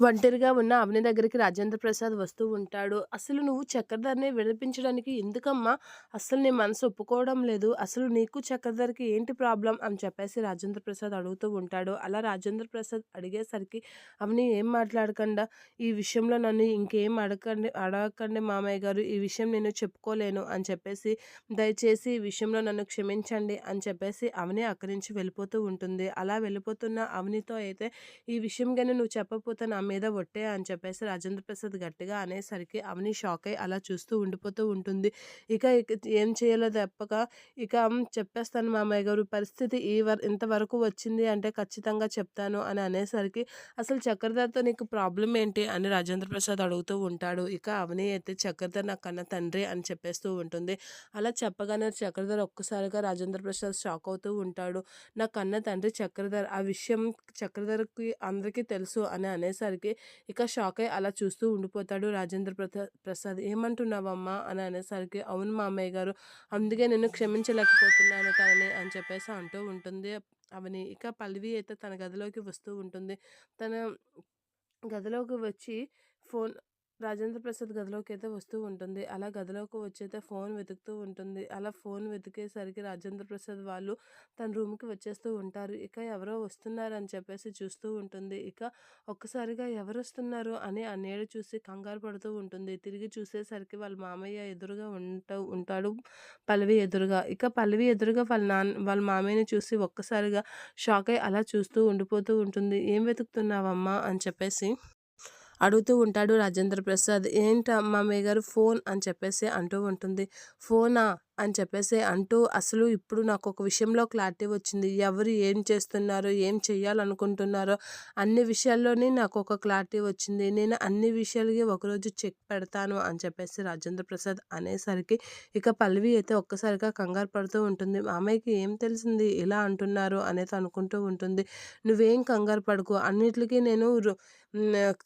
ఒంటరిగా ఉన్న అవని దగ్గరికి రాజేంద్ర ప్రసాద్ వస్తూ ఉంటాడు. "అసలు నువ్వు చక్రధర్‌ని విడిపించడానికి ఎందుకమ్మా? అస్సలు నీ మనసు ఒప్పుకోవడం లేదు. అసలు నీకు చక్రధర్‌కి ఏంటి ప్రాబ్లం అని చెప్పేసి రాజేంద్ర ప్రసాద్ అడుగుతూ ఉంటాడు. అలా రాజేంద్ర ప్రసాద్ అడిగేసరికి అవని "ఏం మాట్లాడకుండా ఈ విషయంలో నన్ను ఇంకేం అడగండి అడగకండి మామయ్య గారు. ఈ విషయం నేను చెప్పుకోలేను" అని చెప్పేసి "దయచేసి ఈ విషయంలో నన్ను క్షమించండి" అని చెప్పేసి అవని అక్కడి నుంచి వెళ్ళిపోతూ ఉంటుంది. అలా వెళ్ళిపోతున్న అవనితో అయితే "ఈ విషయం కానీ నువ్వు చెప్పకపోతే నా మీద ఒట్టే అని చెప్పేసి రాజేంద్ర ప్రసాద్ గట్టిగా అనేసరికి అవని షాక్ అయ్యి అలా చూస్తూ ఉండిపోతూ ఉంటుంది. ఇక ఇక ఏం చేయాలో తప్పక ఇక చెప్పేస్తాను మామయ్య గారు పరిస్థితి ఈ వర ఇంతవరకు వచ్చింది అంటే ఖచ్చితంగా చెప్తాను అని అనేసరికి అసలు చక్రధర్తో నీకు ప్రాబ్లం ఏంటి అని రాజేంద్ర ప్రసాద్ అడుగుతూ ఉంటాడు. ఇక అవని అయితే చక్రధర్ నా కన్న తండ్రి అని చెప్పేస్తూ ఉంటుంది. అలా చెప్పగానే చక్రధర్ ఒక్కసారిగా రాజేంద్ర ప్రసాద్ షాక్ అవుతూ ఉంటాడు. నా కన్న తండ్రి చక్రధర్ ఆ విషయం చక్రధర్కి అందరికీ తెలుసు అని అనేసరికి అనేసరికి ఇక షాక్ అయి అలా చూస్తూ ఉండిపోతాడు రాజేంద్ర ప్రసాద్ ప్రసాద్. ఏమంటున్నావమ్మా? అని అనేసరికి అవును మామయ్య గారు అందుకే నేను క్షమించలేకపోతున్నాను తనని అని చెప్పేసి అంటూ ఉంటుంది. అవని ఇక పల్లవి అయితే తన గదిలోకి వస్తూ ఉంటుంది. తన గదిలోకి వచ్చి ఫోన్ రాజేంద్ర ప్రసాద్ గదిలోకి అయితే వస్తూ ఉంటుంది. అలా గదిలోకి వచ్చైతే ఫోన్ వెతుకుతూ ఉంటుంది. అలా ఫోన్ వెతికేసరికి రాజేంద్ర ప్రసాద్ వాళ్ళు తన రూమ్కి వచ్చేస్తూ ఉంటారు. ఇక ఎవరో వస్తున్నారని చెప్పేసి చూస్తూ ఉంటుంది. ఇక ఒక్కసారిగా ఎవరు వస్తున్నారు అని ఆ నీడ చూసి కంగారు పడుతూ ఉంటుంది. తిరిగి చూసేసరికి వాళ్ళ మామయ్య ఎదురుగా ఉంటా ఉంటాడు పల్లవి ఎదురుగా. ఇక పల్లవి ఎదురుగా వాళ్ళ నాన్న వాళ్ళ మామయ్యని చూసి ఒక్కసారిగా షాక్ అయ్యి అలా చూస్తూ ఉండిపోతూ ఉంటుంది. ఏం వెతుకుతున్నావమ్మా? అని చెప్పేసి అడుగుతూ ఉంటాడు రాజేంద్ర ప్రసాద్ ఏంటమ్మా మీ గారు ఫోన్ అని చెప్పేసి అంటూ ఉంటుంది. ఫోనా? అని చెప్పేసి అంటూ అసలు ఇప్పుడు నాకు ఒక విషయంలో క్లారిటీ వచ్చింది. ఎవరు ఏం చేస్తున్నారో ఏం చేయాలనుకుంటున్నారో అన్ని విషయాల్లోనే నాకు ఒక క్లారిటీ వచ్చింది. నేను అన్ని విషయాలకి ఒకరోజు చెక్ పెడతాను అని చెప్పేసి రాజేంద్ర ప్రసాద్ అనేసరికి ఇక పల్లవి అయితే ఒక్కసారిగా కంగారు పడుతూ ఉంటుంది. అమ్మాయికి ఏం తెలిసింది? ఇలా అంటున్నారు అనేది అనుకుంటూ ఉంటుంది. నువ్వేం కంగారు పడుకు. అన్నిటికీ నేను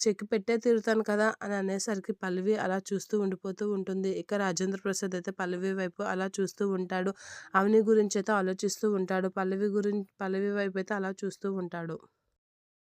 చెక్ పెట్టే తిరుగుతాను కదా అని అనేసరికి పల్లవి అలా చూస్తూ ఉండిపోతూ ఉంటుంది. ఇక రాజేంద్ర ప్రసాద్ అయితే పల్లవి వైపు అలా అలా చూస్తూ ఉంటాడు. అవని గురించి అయితే ఆలోచిస్తూ ఉంటాడు. పల్లవి గురించి పల్లవి వైపు అయితే అలా చూస్తూ ఉంటాడు.